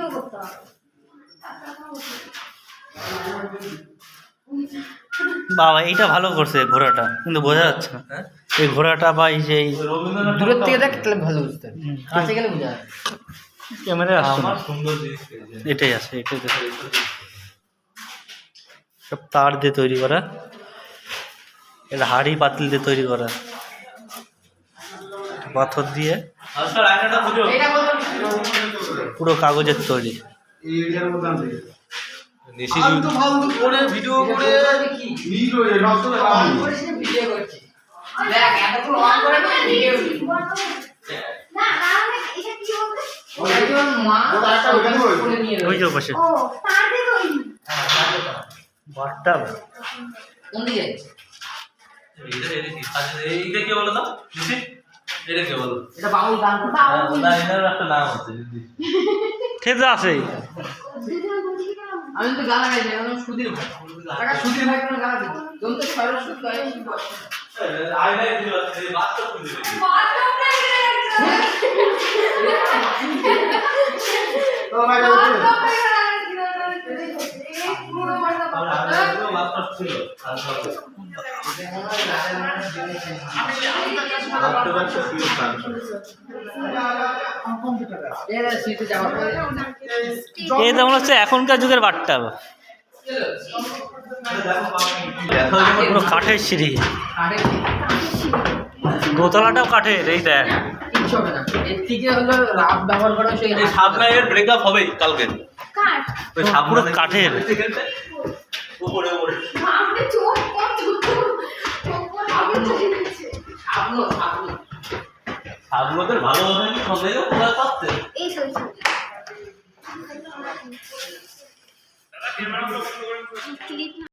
Video করতে হবে। বাবা এইটা ভালো করছে ঘোড়াটা কিন্তু বোঝা যাচ্ছে না। হ্যাঁ? এই ঘোড়াটা বা এই যে দূরের থেকে দেখ তাহলে ভালো বুঝতে কাছে গেলে বোঝা যাবে। ক্যামেরায় আসছে না। আমার সুন্দর জিনিস এটাই আছে এটাই দেখো। সব তার দিয়ে তৈরি করা। এটা হাড়ি পাতিল দিয়ে তৈরি করা। পাথর দিয়ে। পুরো কাগজের তৈরি? আচ্ছা, এইটা কি বলো তো? এটা কি বলো? এটা বাউল গান হ্যাঁ, না, এটার একটা নাম আছে, আমি তো গান গাইছি আমি সুধীর ভাই। টাকা সুধীর ভাই কোনো গান দিই তুমি তো ছয় সুদ গাই আয়নায় দিল, এই বাস্তব খুঁজে তো ভাই এই তো মনে হচ্ছে এখনকার যুগের বাটটা পুরো কাঠের সিঁড়ি। দোতলাটাও কাঠের এই দেখ। কাঠের। উপরে উপরে চোখ চোখ চলে আপনো আপনো সাবগুলোদের ভালো হবে কি সন্দেহ কোথায় পাচ্ছে? এই সই ক্লিপ